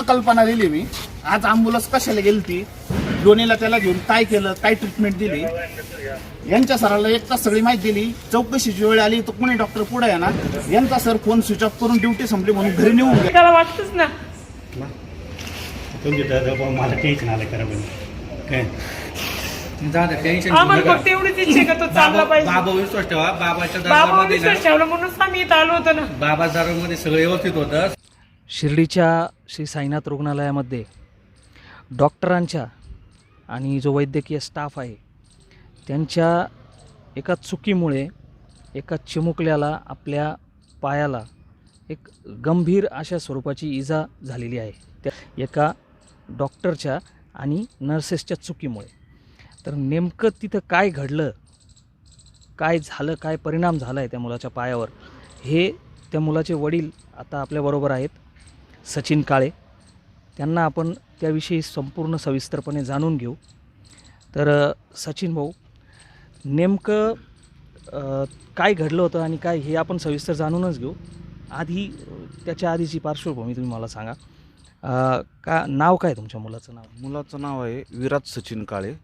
पूर्ण कल्पना दिली मी. आज अँब्युलन्स कशाला गेली ती लोणीला त्याला घेऊन काय केलं काय ट्रीटमेंट दिली? यांच्या सराला एक तास सगळी माहिती दिली. चौकशीची वेळ आली तर कोणी डॉक्टर पुढे येणार? यांचा सर फोन स्विच ऑफ करून ड्युटी संपली म्हणून घरी नेऊन गेला. त्याला वाटतच ना. तुमची दादा मला टेन्शन आलं करा पण काय? दादा टेन्शन आम्हाला फक्त एवढीच इच्छा आहे का तो चालला पाहिजे? बाबा विश्वास ठेवा बाबाच्या बाबा दरबारमध्ये विश्वास ठेवला म्हणूनच आम्ही इथं आलो होतो ना. बाबा दरबारमध्ये सगळं व्यवस्थित होतं. शिर्डीच्या श्री साईनाथ रुग्णालयामध्ये डॉक्टरांच्या आणि जो वैद्यकीय स्टाफ आहे त्यांच्या एका चुकीमुळे एका चिमुकल्याला आपल्या पायाला एक गंभीर अशा स्वरूपाची इजा झालेली आहे. त्या एका डॉक्टरच्या आणि नर्सेसच्या चुकीमुळे. तर नेमकं तिथं काय घडलं काय झालं काय परिणाम झाला आहे त्या मुलाच्या पायावर हे त्या मुलाचे वडील आता आपल्याबरोबर आहेत. सचिन काळे त्यांना आपण त्याविषयी संपूर्ण सविस्तरपणे जाणून घेऊ. तर सचिन भाऊ नेमकं काय घडलं होतं आणि काय हे आपण सविस्तर जाणूनच घेऊ. आधी त्याच्या आधीची पार्श्वभूमी तुम्ही मला सांगा. अ, का नाव काय तुमच्या मुलाचं नाव? मुलाचं नाव आहे विराज सचिन काळे.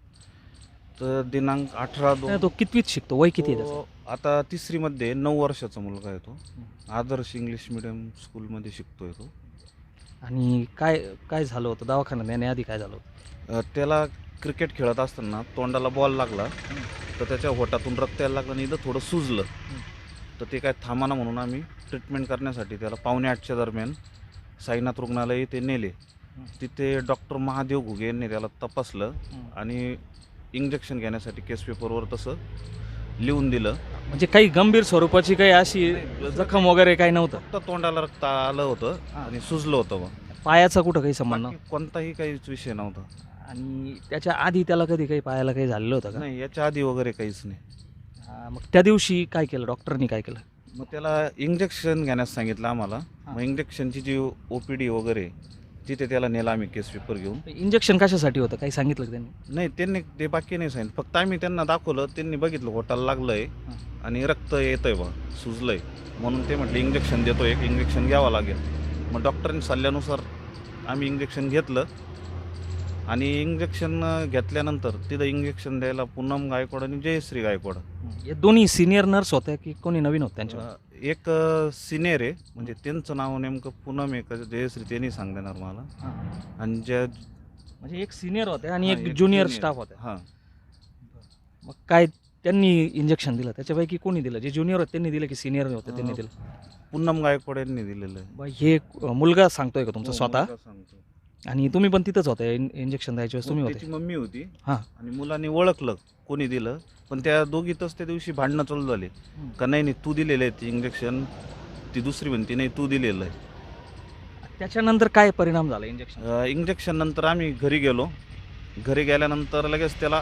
तर दिनांक अठरा दोन तो कितवीत शिकतो? वय किती आहे त्याचं? तो आता तिसरीमध्ये नऊ वर्षाचा मुलगा आहे तो. आदर्श इंग्लिश मिडियम स्कूलमध्ये शिकतोय तो. आणि काय काय झालं होतं? दवाखान्यात नेण्याआधी काय झालं होतं? अ, त्याला क्रिकेट खेळत असताना तोंडाला बॉल लागला. तर त्याच्या होटातून रक्त यायला लागलं आणि इथं थोडं सुजलं. तर ते काय थांबाना म्हणून आम्ही ट्रीटमेंट करण्यासाठी त्याला पावणे आठच्या दरम्यान साईनाथ रुग्णालय ते नेले. तिथे डॉक्टर महादेव घुगे यांनी त्याला तपासलं आणि इंजेक्शन घेण्यासाठी केस पेपरवर तसं लिहून दिलं. म्हणजे काही गंभीर स्वरूपाची काही अशी जखम वगैरे काही नव्हतं? फक्त तोंडाला रक्त आलं होतं आणि सुजलं होतं मग. पायाचा कुठं काही संबंध बाकी कोणताही काहीच विषय नव्हता. आणि त्याच्या आधी त्याला कधी काही पायाला काही झालेलं होतं का? नाही याच्या आधी वगैरे काहीच नाही. हा, मग त्या दिवशी काय केलं? डॉक्टरनी काय केलं? मग त्याला इंजेक्शन घेण्यास सांगितलं आम्हाला. मग इंजेक्शनची जी ओ पी डी वगैरे तिथे त्याला नेला आम्ही केस पेपर घेऊन. इंजेक्शन कशासाठी होतं? काही सांगितलं का त्यांनी? नाही त्यांनी ते बाकी नाही सांगितलं. फक्त आम्ही त्यांना दाखवलं त्यांनी बघितलं होटाला लागलंय आणि रक्त येतंय बा सुजलंय. म्हणून ते म्हटले इंजेक्शन देतो एक इंजेक्शन घ्यावं लागेल. मग डॉक्टरांनी सल्ल्यानुसार आम्ही इंजेक्शन घेतलं. आणि इंजेक्शन घेतल्यानंतर तिथं इंजेक्शन द्यायला पूनम गायकवाड आणि जयश्री गायकवाड. हे दोन्ही सिनियर नर्स होत्या की कोणी नवीन होतं त्यांच्या एक सिनियर आहे. म्हणजे त्यांचं नाव नेमकं पूनम आहे का? जयश्री त्यांनी सांग देणार मला आणि ज्या म्हणजे एक सिनियर होते आणि हा, एक एक ज्युनियर. स्टाफ होत्या हां. मग काय त्यांनी इंजेक्शन दिलं? त्याच्यापैकी कोणी दिलं? जे ज्युनियर होते त्यांनी दिलं की सिनियर होते त्यांनी दिलं? पूनम गायकवाड यांनी दिलेलं आहे. बा, हे अं, मुलगा सांगतोय का तुमचा हो, स्वतः? मुलगा सांगतो. आणि तुम्ही पण तिथंच होते इंजेक्शन द्यायच्या वेळेस तुम्ही हो, होते. त्याची मम्मी होती. हां. आणि मुलांनी ओळखलं. कोणी दिलं पण त्या दोघीतच त्या दिवशी भांडणं चालू झाले. का नाही नाही तू दिलेलं आहे ते इंजेक्शन ती दुसरी म्हणते नाही तू दिलेलं आहे. त्याच्यानंतर काय परिणाम झाला इंजेक्शन इंजेक्शन नंतर आम्ही घरी गेलो. घरी गेल्यानंतर लगेच त्याला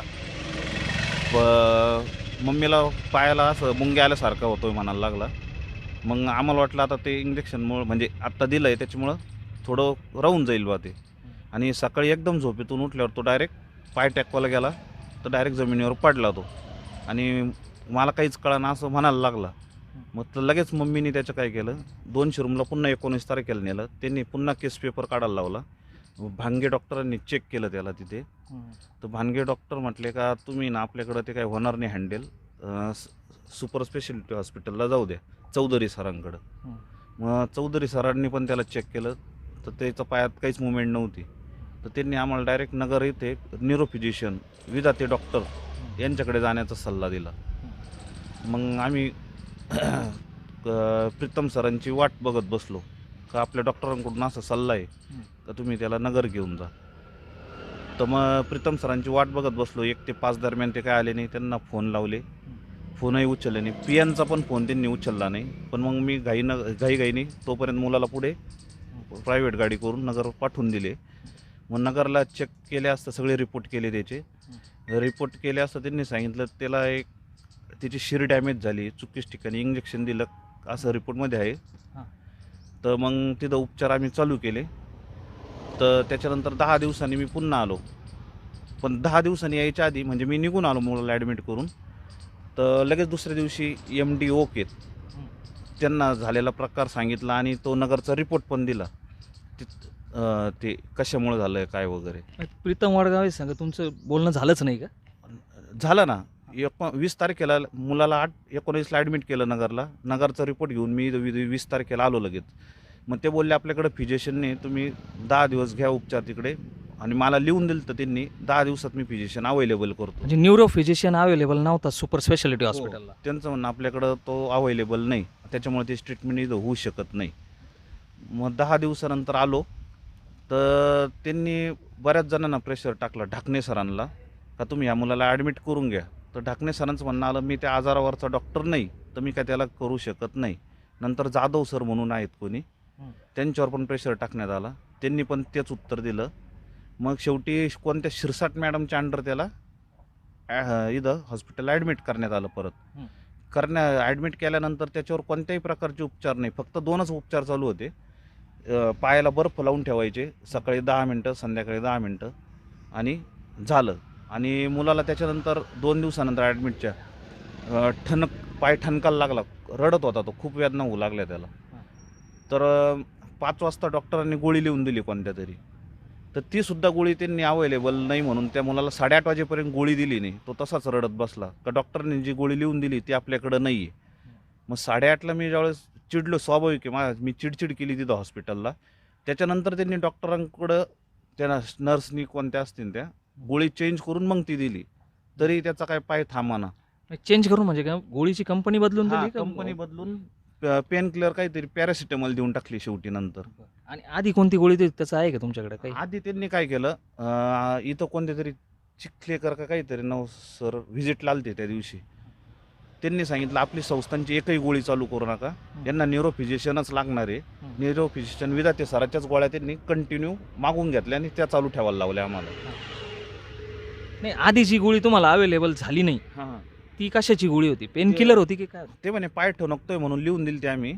प- मम्मीला पायाला असं मुंग्या आल्यासारखा होतोय म्हणायला लागला. मग आम्हाला वाटलं आता ते इंजेक्शनमुळं म्हणजे आत्ता दिलं आहे त्याच्यामुळं थोडं राहून जाईल बा ते. आणि सकाळी एकदम झोपेतून उठल्यावर तो डायरेक्ट पाय टॅकवाला गेला. तर डायरेक्ट जमिनीवर पडला तो. आणि मला काहीच कळाना असं म्हणायला लागला. मग तर लगेच मम्मीने त्याचं काय केलं? दोनशे रूमला पुन्हा एकोणीस तारखेला नेलं. त्यांनी पुन्हा केस पेपर काढायला लावला. भांगे डॉक्टरांनी चेक केलं त्याला तिथे. तर भानगे डॉक्टर म्हटले का तुम्ही ना आपल्याकडं ते काय होणार नाही हँडेल. सुपर स्पेशालिटी हॉस्पिटलला जाऊ द्या चौधरी सरांकडं. मग चौधरी सरांनी पण त्याला चेक केलं. तर त्याच्या पायात काहीच मुवमेंट नव्हती. तर त्यांनी आम्हाला डायरेक्ट नगर येथे न्यूरोफिजिशियन विधाते डॉक्टर यांच्याकडे जाण्याचा सल्ला दिला. मग आम्ही प्रीतम सरांची वाट बघत बसलो. का आपल्या डॉक्टरांकडून असा सल्ला आहे का तुम्ही त्याला नगर घेऊन जा. तर मग प्रीतम सरांची वाट बघत बसलो. एक ते पाच दरम्यान ते काय आले नाही त्यांना फोन लावले. फोनही उचलले नाही. पियांचा पण फोन त्यांनी उचलला नाही. पण मग मी घाई न घाई घाईने तोपर्यंत मुलाला पुढे प्रायव्हेट गाडी करून नगर पाठवून दिले. मग नगरला चेक केले असता सगळे रिपोर्ट केले त्याचे. रिपोर्ट केले असता त्यांनी सांगितलं त्याला एक त्याची शिर डॅमेज झाली चुकीच ठिकाणी इंजेक्शन दिलं असं रिपोर्टमध्ये आहे. तर मग तिथं उपचार आम्ही चालू केले. तर त्याच्यानंतर दहा दिवसांनी मी पुन्हा आलो. पण दहा दिवसांनी यायच्या आधी म्हणजे मी निघून आलो मुलाला ॲडमिट करून. तर लगेच दुसऱ्या दिवशी एम डी ओकेत त्यांना झालेला प्रकार सांगितला आणि तो नगरचा रिपोर्ट पण दिला. अं, ते कशामुळे झालं काय वगैरे? प्रीतम वडगावे सांगा तुमचं बोलणं झालंच नाही का? झालं ना. एको वीस तारखेला मुलाला आठ एकोणीसला ॲडमिट केलं नगरला. नगरचा रिपोर्ट घेऊन मी वी- वीस तारखेला आलो लगेच. मग ते बोलले आपल्याकडे फिजिशियनने तुम्ही दहा दिवस घ्या उपचार तिकडे. आणि मला लिहून दिलं तर त्यांनी दहा दिवसात मी फिजिशियन अवेलेबल करतो. म्हणजे न्यूरो फिजिशियन अवेलेबल नव्हता सुपर स्पेशालिटी. हॉस्पिटलला त्यांचं म्हणणं आपल्याकडं तो अवेलेबल नाही. त्याच्यामुळे त्याची ट्रीटमेंट इथं होऊ शकत नाही. मग दहा दिवसानंतर आलो. तर त्यांनी बऱ्याच जणांना प्रेशर टाकलं ढाकणे सरांना. का तुम्ही या मुलाला ॲडमिट करून घ्या. तर ढाकणे सरांचं म्हणणं आलं मी त्या आजारावरचा डॉक्टर नाही तर मी काय त्याला करू शकत नाही. नंतर जाधव सर म्हणून आहेत कोणी. त्यांच्यावर पण प्रेशर टाकण्यात आला. त्यांनी पण तेच उत्तर दिलं. मग शेवटी कोणत्या शिरसाट मॅडमच्या अंडर त्याला इथं हॉस्पिटल ॲडमिट करण्यात आलं परत. करण्या ॲडमिट केल्यानंतर त्याच्यावर कोणत्याही प्रकारचे उपचार नाही. फक्त दोनच उपचार चालू होते. पायाला बर्फ लावून ठेवायचे सकाळी दहा मिनटं संध्याकाळी दहा मिनटं आणि झालं. आणि मुलाला त्याच्यानंतर दोन दिवसानंतर ॲडमिटच्या ठणक पाय ठणकायला लागला. रडत होता तो. खूप वेदना होऊ लागल्या त्याला. तर पाच वाजता डॉक्टरांनी गोळी लिहून दिली कोणत्या तरी तर ती सुद्धा गोळी त्यांनी अवेलेबल नाही म्हणून त्या मुलाला साडेआठ वाजेपर्यंत गोळी दिली नाही. तो तसाच रडत बसला. का डॉक्टरने जी गोळी लिहून दिली ती आपल्याकडं नाही आहे मग साडेआठला मी ज्यावेळेस चिडलो स्वाभाविक आहे मा मी चिडचिड केली तिथं हॉस्पिटलला त्याच्यानंतर त्यांनी डॉक्टरांकडं त्या नर्सनी कोणत्या असतील त्या गोळी चेंज करून मग ती दिली. तरी त्याचा काय पाय थांबाना. चेंज करून म्हणजे काय गोळीची कंपनी बदलून? कंपनी बदलून पेन क्लिअर काहीतरी पॅरासिटामॉल देऊन टाकली शेवटी नंतर. आणि आधी कोणती गोळी त्याचं आहे का तुमच्याकडे काही? आधी त्यांनी काय केलं इथं कोणते तरी चिखलेकर का काहीतरी नव सर व्हिजिटला आलते त्या दिवशी. त्यांनी सांगितलं आपली संस्थांची एकही गोळी चालू करू नका. यांना न्यूरो फिजिशियनच लागणार आहे. हं. न्यूरो फिजिशियन विधाते सराच्याच गोळ्या त्यांनी कंटिन्यू मागून घेतल्या आणि त्या चालू ठेवायला लावल्या आम्हाला. नाही आधी जी गोळी तुम्हाला अवेलेबल झाली नाही हां. ती कशाची गोळी होती? पेन किलर होती की काय? ते म्हणे पाय ठणकतोय म्हणून लिहून दिली ते आम्ही.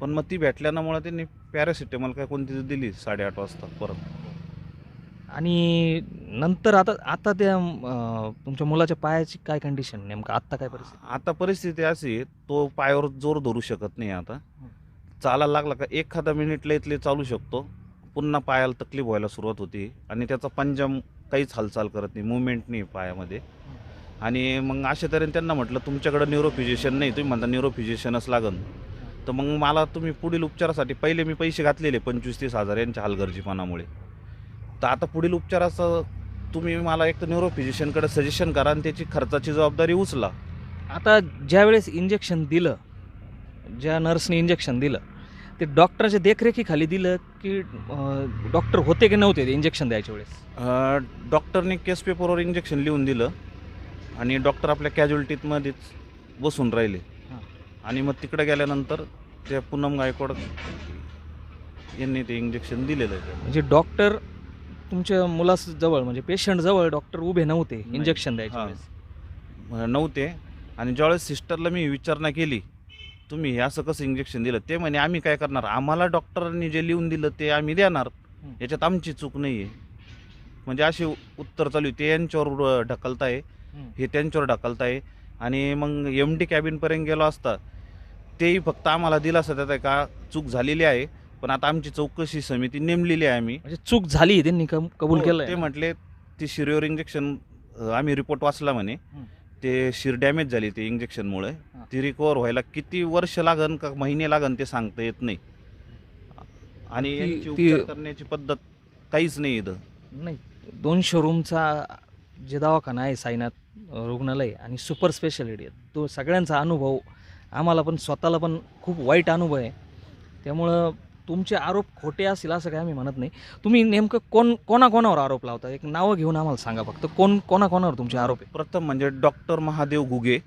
पण मग ती भेटल्यामुळे त्यांनी पॅरासिटेमॉल काय कोणती दिली साडेआठ वाजता परत. आणि नंतर आता आता त्या अं, तुमच्या मुलाच्या पायाची काय कंडिशन नेमकं आत्ता काय परिस्थिती? आता परिस्थिती अशी आहे, तो पायावर जोर धरू शकत नाही आता. चालायला लागला का एखादा मिनिट लयतले चालू शकतो. पुन्हा पायाला तकलीफ व्हायला सुरुवात होती आणि त्याचा पंजाम काहीच हालचाल करत नाही मुवमेंट नाही पायामध्ये. आणि मग अशा तऱ्हेने त्यांना म्हटलं तुमच्याकडे न्यूरो फिजिशियन नाही तुम्ही म्हणता न्यूरो फिजिशियनच लागन. तर मग मला तुम्ही पुढील उपचारासाठी पहिले मी पैसे घातलेले पंचवीस तीस हजार यांच्या हलगर्जीपणामुळे. तर आता पुढील उपचाराचं तुम्ही मला एक तर न्यूरो फिजिशियनकडे सजेशन करा आणि त्याची खर्चाची जबाबदारी उचला. आता ज्या वेळेस इंजेक्शन दिलं ज्या नर्सने इंजेक्शन दिलं ते डॉक्टरच्या देखरेखीखाली दिलं की डॉक्टर होते की नव्हते ते इंजेक्शन द्यायच्या वेळेस? डॉक्टरने केस पेपरवर इंजेक्शन लिहून दिलं आणि डॉक्टर आपल्या कॅज्युअल्टीमध्येच बसून राहिले. आणि मग तिकडे गेल्यानंतर त्या पूनम गायकवाड यांनी ते इंजेक्शन दिलेलं आहे. म्हणजे डॉक्टर तुमच्या मुलाजवळ म्हणजे पेशंट जवळ डॉक्टर उभे नव्हते. इंजेक्शन द्यायच्या हां. वेळेस? अ, नव्हते. आणि ज्यावेळेस सिस्टरला मी विचारणा केली तुम्ही हे असं कसं इंजेक्शन दिलं? ते म्हणे आम्ही काय करणार? आम्हाला डॉक्टरांनी जे लिहून दिलं ते आम्ही देणार. हं. याच्यात आमची चूक नाही आहे. म्हणजे अशी उत्तर चालू आहे. ते यांच्यावर ढकलताय हं. हे त्यांच्यावर ढकलताय आणि मग एम डी कॅबिनपर्यंत गेलो असता तेही फक्त आम्हाला दिलासा देत आहे का? चूक झालेली आहे. पण आता आमची चौकशी समिती नेमलेली आहे आम्ही. म्हणजे चूक झाली त्यांनी कब- कबूल हो, केलंय. ते म्हटले ती शिरीवर इंजेक्शन आम्ही रिपोर्ट वाचला म्हणे. हं. ते शिर डॅमेज झाली ते इंजेक्शनमुळे हां. ती रिकवर व्हायला किती वर्ष लागन का महिने लागन ते सांगता येत नाही. आणि ती- यांची ती- उपचार करण्याची पद्धत काहीच नाही इथं. नाही दोनशे रूमचा जे दवाखाना आहे साईनाथ अं, रुग्णालय आणि सुपर स्पेशालिटी आहे. तो सगळ्यांचा अनुभव आम्हाला पण स्वतःला पण खूप वाईट अनुभव आहे. त्यामुळं तुमचे आरोप खोटे असतील असं काय आम्ही म्हणत नाही. तुम्ही नेमकं कोण कोणाकोणावर आरोप लावता? एक नावं घेऊन आम्हाला सांगा फक्त. कोण कोणाकोणावर तुमचे आरोप आहे प्रथम म्हणजे डॉक्टर महादेव घुगे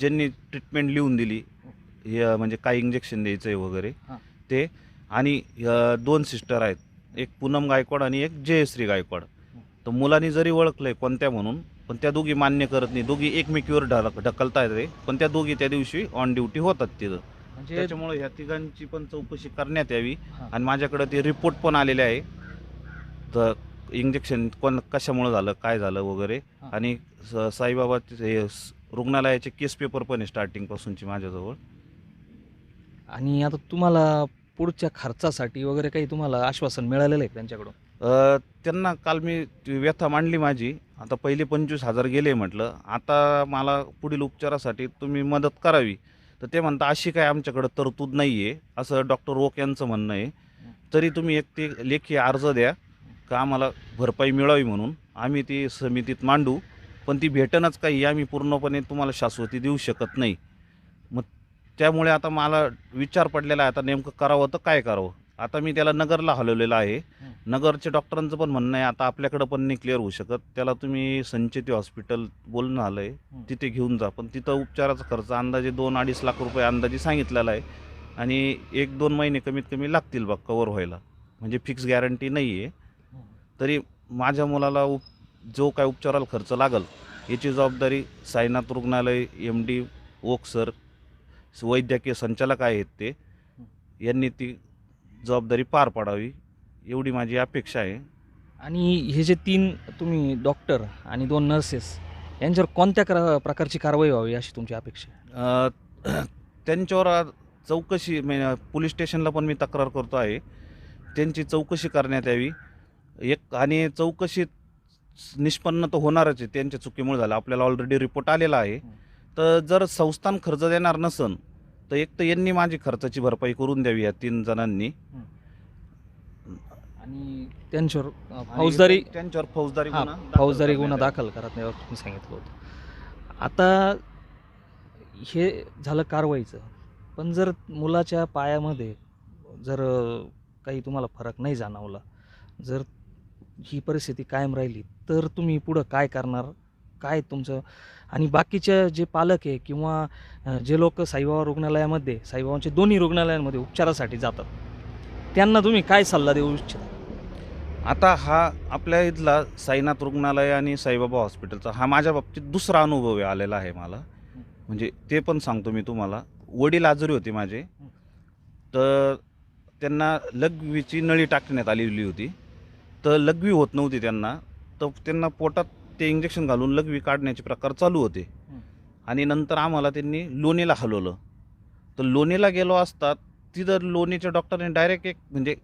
ज्यांनी ट्रीटमेंट लिहून दिली हे म्हणजे काय इंजेक्शन द्यायचं आहे वगैरे हां. ते आणि अ, दोन सिस्टर आहेत. एक पूनम गायकवाड आणि एक जयश्री गायकवाड. तर मुलांनी जरी ओळखलंय कोणत्या म्हणून पण त्या दोघी मान्य करत नाही. दोघी एकमेकीवर ढक ढकलता येते पण त्या दोघी त्या दिवशी ऑन ड्युटी होतात तिथं. म्हणजे त्याच्यामुळे ह्या तिघांची पण चौकशी करण्यात यावी. हां. आणि माझ्याकडे ते रिपोर्ट पण आलेले आहे. तर इंजेक्शन कोण कशामुळे झालं काय झालं वगैरे. हां. आणि स- साईबाबा हे स- रुग्णालयाचे केस पेपर पण आहे स्टार्टिंगपासूनची माझ्याजवळ. आणि आता तुम्हाला पुढच्या खर्चासाठी वगैरे काही तुम्हाला आश्वासन मिळालेलं आहे त्यांच्याकडून? अ, त्यांना काल मी ती व्यथा मांडली माझी. आता पहिले पंचवीस हजार गेले म्हटलं. आता मला पुढील उपचारासाठी तुम्ही मदत करावी. तर ते म्हणता अशी काय आमच्याकडं तरतूद नाही आहे असं डॉक्टर ओक यांचं म्हणणं आहे. तरी तुम्ही एक ते लेखी अर्ज द्या का आम्हाला भरपाई मिळावी म्हणून. आम्ही ती समितीत मांडू पण ती भेटणंच काही आम्ही पूर्णपणे तुम्हाला शाश्वती देऊ शकत नाही. मग त्यामुळे आता मला विचार पडलेला आहे आता नेमकं करावं तर काय करावं? आता मी त्याला नगरला हलवलेलं आहे. नगरच्या डॉक्टरांचं पण म्हणणं आहे आता आपल्याकडं पण नाही क्लिअर होऊ शकत. त्याला तुम्ही संचेती हॉस्पिटल बोलणं आलं आहे तिथे घेऊन जा पण तिथं उपचाराचा खर्च अंदाजे दोन अडीच लाख रुपये अंदाजे सांगितलेला आहे. आणि एक दोन महिने कमीत कमी लागतील बघ कवर व्हायला. म्हणजे फिक्स गॅरंटी नाही आहे तरी माझ्या मुलाला उप जो काय उपचाराला खर्च लागल याची जबाबदारी साईनाथ रुग्णालय एम डी ओक सर वैद्यकीय संचालक आहेत ते. यांनी ती जबाबदारी पार पाडावी एवढी माझी अपेक्षा आहे. आणि हे जे तीन तुम्ही डॉक्टर आणि दोन नर्सेस यांच्यावर कोणत्या करा प्रकारची कारवाई व्हावी अशी तुमची अपेक्षा आहे? त्यांच्यावर आज चौकशी म्हणजे पोलीस स्टेशनला पण मी तक्रार करतो आहे. त्यांची चौकशी करण्यात यावी. एक आणि चौकशीत निष्पन्न तर होणारच आहे. त्यांच्या चुकीमुळे झालं. आपल्याला ऑलरेडी रिपोर्ट आलेला आहे. तर जर संस्थान खर्च देणार नसन तर एक तर यांनी माझी खर्चाची भरपाई करून द्यावी या तीन जणांनी. आणि त्यांच्यावर अ, आणि फौजदारी त्यांच्यावर फौजदारी हां गुन्हा दाखल फौजदारी गुन्हा करण्यात दाखल करत तुम्ही सांगितलं होतं. आता हे झालं कारवाईचं. पण जर मुलाच्या पायामध्ये जर अ, काही तुम्हाला फरक नाही जाणवला जर ही परिस्थिती कायम राहिली तर तुम्ही पुढं काय करणार? काय तुमचं आणि बाकीचे जे पालक आहे किंवा जे लोक साईबाबा रुग्णालयामध्ये साईबाबांचे दोन्ही रुग्णालयांमध्ये उपचारासाठी जातात त्यांना तुम्ही काय सल्ला देऊ इच्छिता? आता हा आपल्या इथला साईनाथ रुग्णालय आणि साईबाबा हॉस्पिटलचा हा माझ्या बाबतीत दुसरा अनुभव आलेला आहे मला. म्हणजे ते पण सांगतो मी तुम्हाला. वडील आजारी होते माझे. तर त्यांना लघवीची नळी टाकण्यात आलेली होती. तर लघवी होत नव्हती त्यांना. तर त्यांना पोटात ते इंजेक्शन घालून लघवी काढण्याचे प्रकार चालू होते. आणि नंतर आम्हाला त्यांनी लोणीला हलवलं. तर लोणीला गेलो असतात तिथं लोणीच्या डॉक्टरने डायरेक्ट एक म्हणजे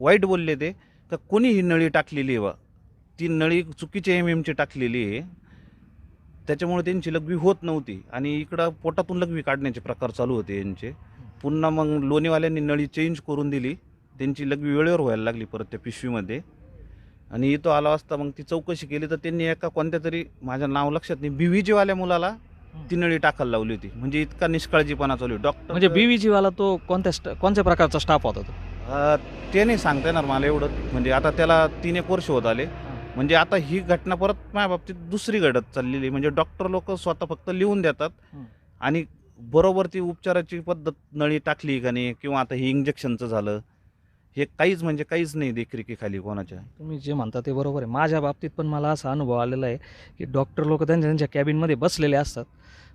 वाईट बोलले ते का कोणी ही नळी टाकलेली आहे बा? ती नळी चुकीची एम एमची टाकलेली आहे. त्याच्यामुळे त्यांची लघवी होत नव्हती. आणि इकडं पोटातून लघवी काढण्याचे प्रकार चालू होते यांचे. पुन्हा मग लोणीवाल्यांनी नळी चेंज करून दिली. त्यांची लघवी वेळेवर व्हायला लागली परत त्या पिशवीमध्ये. आणि इथं आला असता मग ती चौकशी केली तर त्यांनी एका कोणत्या तरी माझं नाव लक्षात नाही बीव्हीजीवाल्या मुलाला ती नळी टाकायला लावली होती. म्हणजे इतका निष्काळजीपणा चालू. डॉक्टर म्हणजे बीव्हीजी वाला तो कोणत्या स्टा कोणत्या प्रकारचा स्टाफ होता तो? अ, ते नाही सांगता येणार मला एवढं. म्हणजे आता त्याला तीन एक वर्ष होत आले. म्हणजे आता ही घटना परत माझ्या बाबतीत दुसरी घडत चाललेली आहे. म्हणजे डॉक्टर लोक स्वतः फक्त लिहून देतात. हं. आणि बरोबर ती उपचाराची पद्धत नळी टाकली का नाही किंवा आता हे इंजेक्शनचं झालं. हे काहीच म्हणजे काहीच नाही देखरेखीखाली कोणाच्या. तुम्ही जे म्हणता ते बरोबर आहे. माझ्या बाबतीत पण मला असा अनुभव आलेला आहे की डॉक्टर लोक त्यांच्या त्यांच्या कॅबिनमध्ये बसलेले असतात.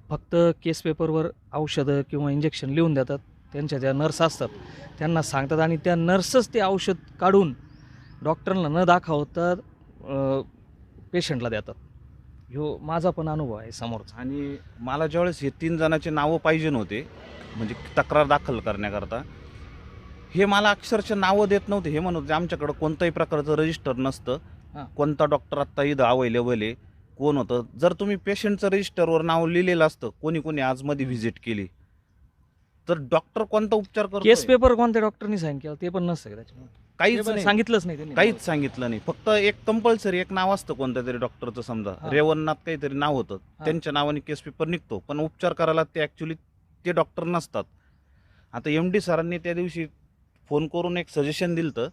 फक्त केस पेपरवर औषधं किंवा इंजेक्शन लिहून देतात. त्यांच्या ज्या नर्स असतात त्यांना सांगतात आणि त्या नर्सच ते औषध काढून डॉक्टरला न दाखवता पेशंटला देतात. ह्यो माझा पण अनुभव आहे समोरचा. आणि मला ज्यावेळेस हे तीन जणांचे नावं पाहिजे नव्हते म्हणजे तक्रार दाखल करण्याकरता हे मला अक्षरशः नावं देत नव्हते. हे म्हणत होते आमच्याकडं कोणत्याही प्रकारचं रजिस्टर हां. नसतं कोणता डॉक्टर आत्ता इथं अवेलेबल आहे? कोण होतं? जर तुम्ही पेशंटचं रजिस्टरवर नाव लिहिलेलं असतं कोणी कोणी आज मध्ये व्हिजिट केली. तर डॉक्टर कोणता उपचार करतो केस पेपर कोणत्या डॉक्टरनी साईन केलं? ते पण नसतं का त्याच्यामध्ये ते काहीच पण नाही. सांगितलंच नाही त्यांनी. काहीच सांगितलं नाही. फक्त एक कंपल्सरी एक नाव असतं कोणत्या तरी डॉक्टरचं समजा. हा. रेवणनाथ काहीतरी नाव होतं. हा. त्यांच्या नावाने केस पेपर निघतो. पण उपचार करायला ते ॲक्च्युली ते डॉक्टर नसतात. आता एम डी सरांनी त्या दिवशी फोन करून एक सजेशन दिलं तर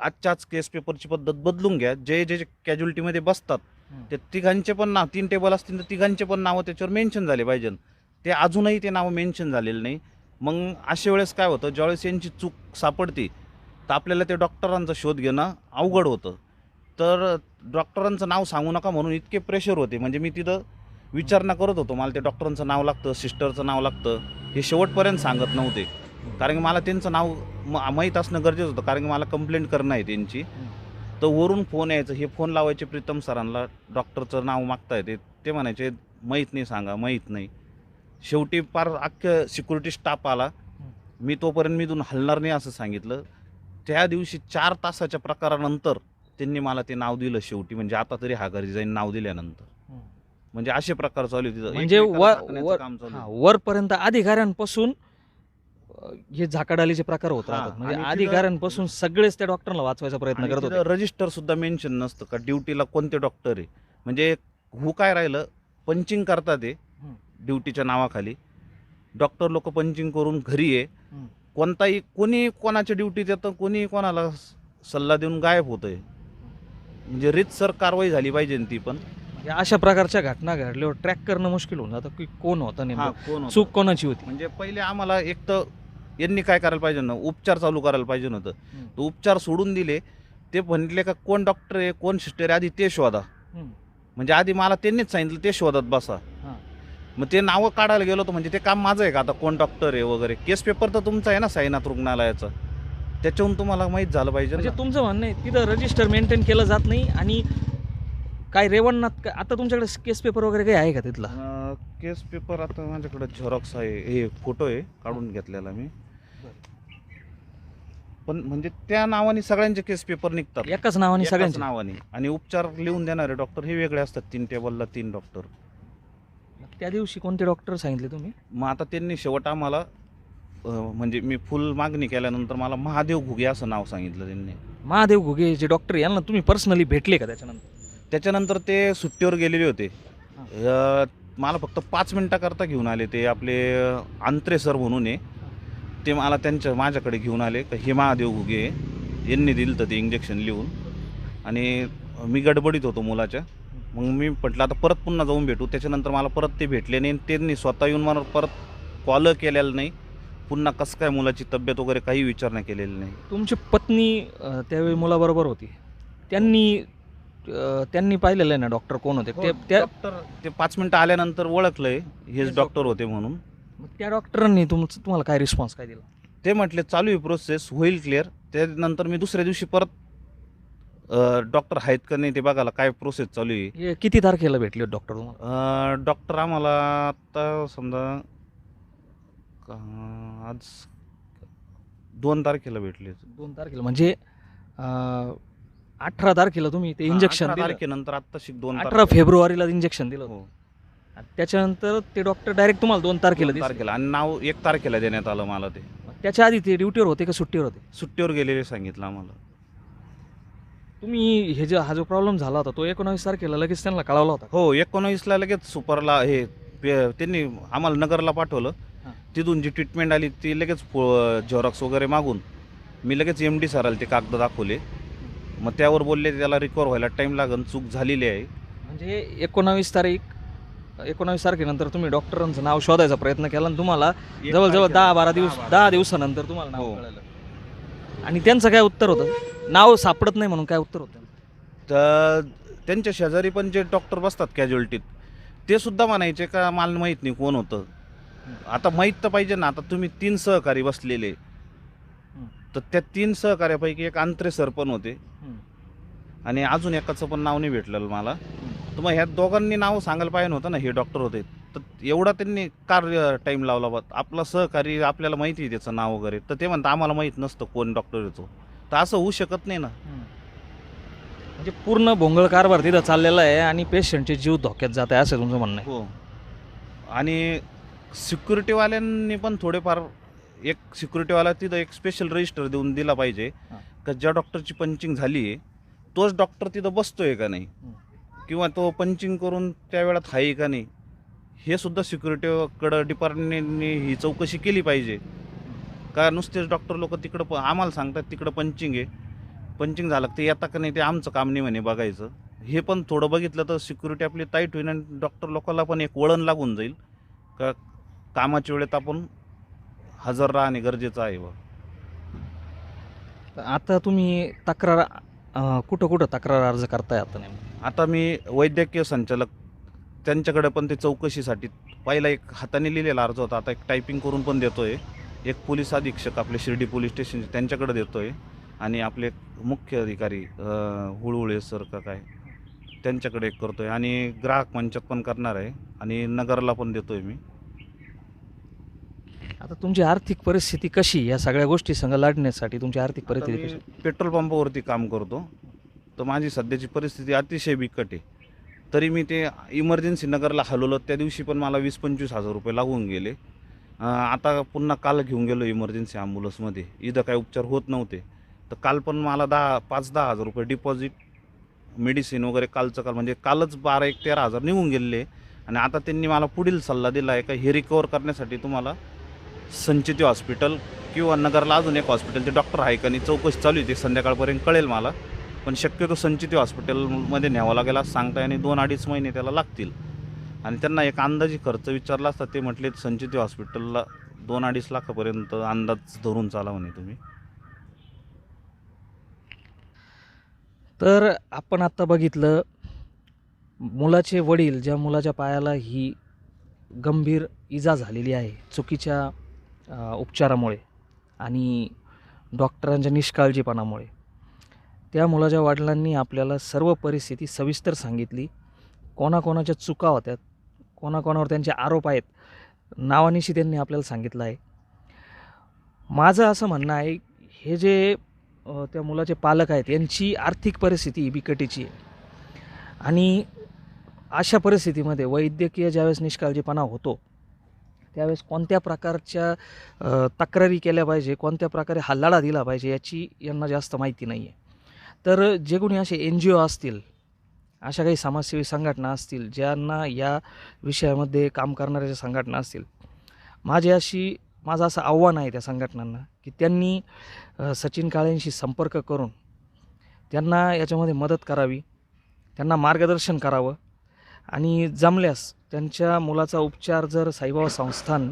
आजच्याच केस पेपरची पद्धत बदलून घ्या. जे जे कॅज्युलिटीमध्ये बसतात. ते तिघांचे पण नाव तीन टेबल असतील तर तिघांचे पण नावं त्याच्यावर मेन्शन झाले पाहिजे. ते अजूनही ते नावं मेन्शन झालेलं नाही. मग अशा वेळेस काय होतं ज्यावेळेस यांची चूक सापडते तर आपल्याला ते डॉक्टरांचा शोध घेणं अवघड होतं. तर डॉक्टरांचं नाव सांगू नका म्हणून इतके प्रेशर होते. म्हणजे मी तिथं विचारणा करत होतो मला ते डॉक्टरांचं नाव लागतं सिस्टरचं नाव लागतं हे शेवटपर्यंत सांगत नव्हते. कारण की मला त्यांचं नाव म- माहीत असणं गरजेचं होतं. कारण की मला कंप्लेंट करणं आहे त्यांची. तर वरून फोन यायचं. हे फोन लावायचे प्रीतम सरांना. डॉक्टरचं नाव मागता येते. ते म्हणायचे माहीत नाही सांगा माहीत नाही. शेवटी फार अख्खं सिक्युरिटी स्टाफ आला. मी तोपर्यंत मी इथून हलणार नाही असं सांगितलं. त्या दिवशी चार तासाच्या प्रकारानंतर त्यांनी मला ते नाव दिलं शेवटी. म्हणजे आता तरी हा घरी जाईन नाव दिल्यानंतर. म्हणजे असे प्रकार चालू आहे तिथं म्हणजे एकमेकाला वर वर काम चालू हा, आहे. वरपर्यंत अधिकाऱ्यांपासून हे झाकाडालीचे प्रकार होत राहतात. म्हणजे आणि तिथं- अधिकाऱ्यांपासून सगळेच त्या डॉक्टरला वाचवायचा प्रयत्न करत होते. रजिस्टर सुद्धा मेन्शन नसतं का ड्युटीला कोणते डॉक्टर आहे? म्हणजे हु काय राहिलं पंचिंग करतात ते हम्म. ड्युटीच्या नावाखाली. डॉक्टर लोक पंचिंग करून घरी आहे हम्म. कोणताही कोणी कोणाच्या ड्युटीत येतं कोणी कोणाला स- सल्ला देऊन गायब होतंय. म्हणजे रितसर कारवाई झाली पाहिजे ना ती पण. म्हणजे अशा प्रकारच्या घटना घडल्यावर ट्रॅक करणं मुश्किल होऊन जातं की कोण होतं नेमकं? चूक कोणाची होती? म्हणजे पहिले आम्हाला एक तर यांनी काय करायला पाहिजे ना? उपचार चालू करायला पाहिजे नव्हतं. हम्म. तो उपचार सोडून दिले. ते म्हणले का कोण डॉक्टर आहे? कोण सिस्टर आहे? आधी ते शोधा. म्हणजे आधी मला त्यांनीच सांगितलं ते शोधत बसा. मग ते नावं काढायला गेलो तर म्हणजे ते काम माझं आहे का? आता कोण डॉक्टर आहे वगैरे? केस पेपर तर तुमचा आहे ना साईनाथ रुग्णालयाचा? त्याच्याहून तुम्हाला माहीत झालं पाहिजे म्हणजे. तुमचं म्हणणं आहे तिथं रजिस्टर मेंटेन केलं जात नाही आणि काय रेवणनाथ आता तुमच्याकडे केस पेपर वगैरे काही आहे का तिथला? केस पेपर आता माझ्याकडे झेरॉक्स आहे. हे फोटो आहे काढून घेतलेला मी. पण म्हणजे त्या नावाने सगळ्यांचे केस पेपर निघतात. एकाच नावाने एकाच सगळ्यांचे. नावाने. आणि उपचार लिहून देणारे डॉक्टर हे वेगळे असतात. तीन टेबलला तीन डॉक्टर त्या दिवशी कोणते डॉक्टर सांगितले तुम्ही? मग आता त्यांनी शेवट आम्हाला अं, म्हणजे मी फुल मागणी केल्यानंतर मला महादेव घुगे असं नाव सांगितलं त्यांनी. महादेव घुगे जे डॉक्टर यांना तुम्ही पर्सनली भेटले का त्याच्यानंतर? त्याच्यानंतर ते सुट्टीवर गेलेले होते. अं, मला फक्त पाच मिनटाकरता घेऊन आले ते आपले अं, आंत्रे सर म्हणून आहे. ते मला त्यांच्या माझ्याकडे घेऊन आले. का हे महादेव घुगे आहे. यांनी दिलं तर ते इंजेक्शन लिहून. आणि मी गडबडीत होतो मुलाच्या. मग मी म्हटलं आता परत पुन्हा जाऊन भेटू. त्याच्यानंतर मला परत ते भेटले नाही. त्यांनी स्वतः येऊन मला परत कॉल केलेला नाही. पुन्हा कसं काय मुलाची तब्येत वगैरे काही विचारणा केलेली नाही. तुमची पत्नी अं, त्यावेळी मुलाबरोबर होती. त्यांनी अं, त्यांनी पाहिलेलं आहे ना डॉक्टर कोण होते? ते त्या डॉक्टर ते पाच मिनटं आल्यानंतर ओळखलंय. हेच डॉक्टर. होते म्हणून. मग त्या डॉक्टरांनी तुमचं तुम्हाला काय रिस्पॉन्स काय दिला? ते म्हटले चालू आहे प्रोसेस होईल क्लिअर त्यानंतर मी दुसऱ्या दिवशी परत डॉक्टर आहेत का नाही ते बघायला काय प्रोसेस चालू आहे. हे किती तारखेला भेटले डॉक्टर तुम्हाला? डॉक्टर आम्हाला आता समजा का- आज दोन तारखेला भेटले. दोन तारखेला म्हणजे अं, अठरा तारखेला तुम्ही ते इंजेक्शन तारखेनंतर आता शिक दोन अठरा फेब्रुवारीला इंजेक्शन दिलं. हो, आणि त्याच्यानंतर ते डॉक्टर डायरेक्ट तुम्हाला दोन तारखेला दोन दिसले. तारखेला. आणि नाव एक तारखेला देण्यात आलं मला ते. त्याच्या आधी ते ड्युटीवर होते का सुट्टीवर होते? सुट्टीवर गेलेले सांगितलं आम्हाला. तुम्ही हे जे हा जो प्रॉब्लेम झाला होता तो एकोणावीस तारखेला लगेच त्यांना कळवला होता हो एकोणावीसला लगेच सुपरला हे पे- त्यांनी आम्हाला नगरला पाठवलं. हां. तिथून जी ट्रीटमेंट आली ती लगेच झेरॉक्स वगैरे मागून मी लगेच एम डी सराला ते कागद दाखवले. मग त्यावर बोलले त्याला रिकवर व्हायला टाईम लागन चूक झालेली आहे. म्हणजे एकोणावीस तारीख एकोणावीस तारखेनंतर तुम्ही डॉक्टरांचं नाव शोधायचा प्रयत्न केला आणि तुम्हाला जवळजवळ दहा बारा दिवस दहा दिवसानंतर तुम्हाला नाव हो. कळालं. आणि त्यांचं काय उत्तर होतं? नाव सापडत नाही म्हणून काय उत्तर होतं? तर त्यांच्या शेजारी पण जे डॉक्टर बसतात कॅज्युअल्टीत ते सुद्धा म्हणायचे का मला माहीत नाही कोण होतं. आता माहीत तर पाहिजे ना आता तुम्ही तीन सहकारी बसलेले. तर त्या तीन सहकार्यापैकी एक आंत्रे सर पण होते. आणि अजून एकाचं पण नाव नाही भेटलेलं मला. तर मग ह्या दोघांनी नाव सांगायला पाहिजे नव्हतं ना हे डॉक्टर होते. तर एवढा त्यांनी कार टाईम लावला बा. आपला सहकारी आपल्याला माहिती आहे त्याचं नाव वगैरे. तर ते म्हणतात आम्हाला माहीत नसतं कोण डॉक्टर येतो तर असं होऊ शकत नाही ना. म्हणजे पूर्ण भोंगळ कारभार तिथं चाललेला आहे आणि पेशंटचे जीव धोक्यात जात आहे असं तुमचं म्हणणं आहे. हो. आणि सिक्युरिटीवाल्यांनी पण थोडेफार एक सिक्युरिटीवाला तिथं एक स्पेशल रजिस्टर देऊन दिला पाहिजे. का ज्या डॉक्टरची पंचिंग झाली आहे तोच डॉक्टर तिथं बसतोय का नाही. किंवा तो पंचिंग करून त्या वेळात आहे का नाही? हे सुद्धा सिक्युरिटीकडं डिपार्टमेंटने ही चौकशी केली पाहिजे. का नुसतेच डॉक्टर लोक तिकडं प आम्हाला सांगतात तिकडं पंचिंग आहे. पंचिंग झालं ते येता का नाही ते आमचं काम नाही म्हणे बघायचं. हे पण थोडं बघितलं तर सिक्युरिटी आपली टाईट होईल आणि डॉक्टर लोकांना पण एक वळण लागून जाईल. का कामाच्या वेळेत आपण हजर राहणे गरजेचं आहे बा. आता तुम्ही तक्रार अं, कुठं कुठं तक्रार अर्ज करताय आता नेमकं? आता मी वैद्यकीय संचालक त्यांच्याकडे पण ते चौकशीसाठी पहिला एक हाताने लिहिलेला अर्ज होता. आता एक टायपिंग करून पण देतोय. एक पोलीस अधीक्षक आपले शिर्डी पोलीस स्टेशन त्यांच्याकडे देतोय. आणि आपले मुख्य अधिकारी अं, हुळहुळे सर का काय त्यांच्याकडे एक करतोय. आणि ग्राहक मंचात पण करणार आहे. आणि नगरला पण देतोय मी. आता तुमची आर्थिक परिस्थिती कशी या सगळ्या गोष्टी संग लढण्यासाठी तुमची आर्थिक आता परिस्थिती मी कशी? पेट्रोल पंपावरती काम करतो. तर माझी सध्याची परिस्थिती अतिशय बिकट आहे. तरी मी ते इमर्जन्सी नगरला हलवलं. त्या दिवशी पण मला वीस पंचवीस हजार रुपये लागून गेले. अं, आता पुन्हा काल घेऊन गेलो इमर्जन्सी ॲम्ब्युलन्समध्ये इथं काही उपचार होत नव्हते. तर काल पण मला दहा पाच दहा हजार रुपये डिपॉझिट मेडिसिन वगैरे कालचं काल म्हणजे कालच बारा एक तेरा हजार निघून गेले आणि आता त्यांनी मला पुढील सल्ला दिला आहे का हे रिकवर करण्यासाठी तुम्हाला संचिती हॉस्पिटल किंवा नगरला अजून एक हॉस्पिटलचे डॉक्टर आहे का नाही चौकशी चालू आहे ती संध्याकाळपर्यंत कळेल मला. पण शक्यतो संचिती हॉस्पिटलमध्ये न्यावं लागेल असं सांगता आणि दोन अडीच महिने त्याला लागतील. आणि त्यांना एक अंदाजी खर्च विचारला असता ते म्हटले संचिती हॉस्पिटलला दोन अडीच लाखापर्यंत अंदाज धरून चाला म्हणे तुम्ही. तर आपण आत्ता बघितलं मुलाचे वडील ज्या मुलाच्या पायाला ही गंभीर इजा झालेली आहे चुकीच्या उपचारामुळे आणि डॉक्टरांच्या निष्काळजीपणामुळे. त्या मुलाच्या वडिलांनी आपल्याला सर्व परिस्थिती सविस्तर सांगितली. कोणाकोणाच्या चुका होत्या कोणाकोणावर त्यांचे आरोप आहेत नावानिशी त्यांनी आपल्याला सांगितलं आहे. माझं असं म्हणणं आहे हे जे त्या मुलाचे पालक आहेत यांची आर्थिक परिस्थिती बिकटीची आहे. आणि अशा परिस्थितीमध्ये वैद्यकीय ज्यावेळेस निष्काळजीपणा होतो त्यावेळेस कोणत्या प्रकारच्या तक्रारी केल्या पाहिजे कोणत्या प्रकारे हल्लाडा दिला पाहिजे याची यांना जास्त माहिती नाही आहे तर जे कोणी असे एन जी ओ असतील अशा काही समाजसेवी संघटना असतील ज्यांना या विषयामध्ये काम करणाऱ्या ज्या संघटना असतील माझी अशी माझं असं आव्हान आहे त्या संघटनांना की त्यांनी सचिन काळेंशी संपर्क करून त्यांना याच्यामध्ये मदत करावी त्यांना मार्गदर्शन करावं आणि जमल्यास त्यांच्या मुलाचा उपचार जर साईबाबा संस्थान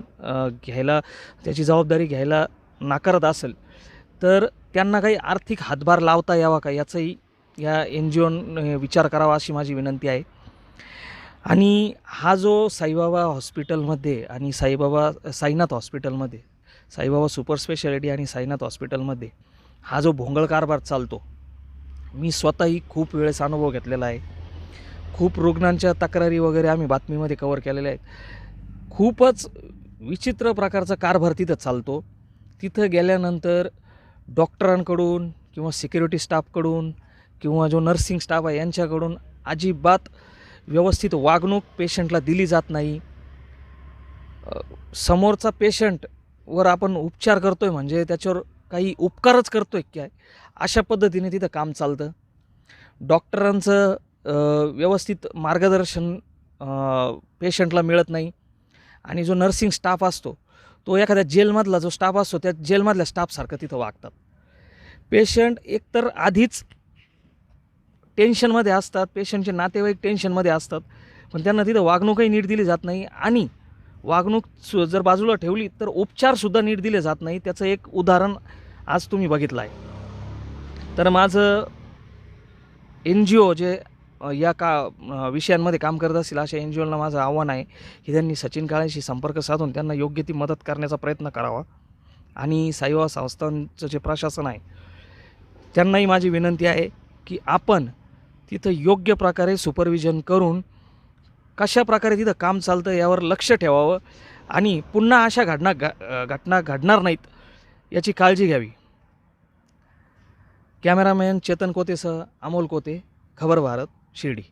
घ्यायला त्याची जबाबदारी घ्यायला नाकारत असेल तर त्यांना काही आर्थिक हातभार लावता यावा का? याचाही या एन जी ओन विचार करावा अशी माझी विनंती आहे. आणि हा जो साईबाबा हॉस्पिटलमध्ये आणि साईबाबा साईनाथ हॉस्पिटलमध्ये साईबाबा सुपर स्पेशालिटी आणि साईनाथ हॉस्पिटलमध्ये हा जो भोंगळ कारभार चालतो मी स्वतःही खूप वेळेस अनुभव घेतलेला आहे. खूप रुग्णांच्या तक्रारी वगैरे आम्ही बातमीमध्ये कवर केलेल्या आहेत. खूपच विचित्र प्रकारचा कारभार तिथं चालतो. तिथं गेल्यानंतर डॉक्टरांकडून किंवा सिक्युरिटी स्टाफकडून किंवा जो नर्सिंग स्टाफ आहे यांच्याकडून अजिबात व्यवस्थित वागणूक पेशंटला दिली जात नाही. समोरचा पेशंटवर आपण उपचार करतो आहे म्हणजे त्याच्यावर काही उपकारच करतो आहे काय? अशा पद्धतीने तिथं काम चालतं. डॉक्टरांचं व्यवस्थित मार्गदर्शन पेशंटला मिळत नाही. आणि जो नर्सिंग स्टाफ असतो तो एखाद्या जेलमधला जो स्टाफ असतो त्या जेलमधल्या स्टाफसारखं तिथं वागतात. पेशंट एकतर आधीच टेन्शनमध्ये असतात पेशंटचे नातेवाईक टेन्शनमध्ये असतात पण त्यांना तिथं वागणूकही नीट दिली जात नाही. आणि वागणूक सु- जर बाजूला ठेवली तर उपचारसुद्धा नीट दिले जात नाही. त्याचं एक उदाहरण आज तुम्ही बघितलं आहे तर माझं एन जी ओ जे या का विषयांमध्ये काम करत असतील अशा एन जी ओला माझं आव्हान आहे की त्यांनी सचिन काळेशी संपर्क साधून त्यांना योग्य ती मदत करण्याचा प्रयत्न करावा. आणि साईबाबा संस्थांचं जे प्रशासन आहे त्यांनाही माझी विनंती आहे की आपण तिथं योग्य प्रकारे सुपरविजन करून कशा प्रकारे तिथं काम चालतं यावर लक्ष ठेवावं आणि पुन्हा अशा घटना घटना घडणार नाहीत याची काळजी घ्यावी. कॅमेरामॅन चेतन कोतेसह अमोल कोते खबर भारत. शिर्डी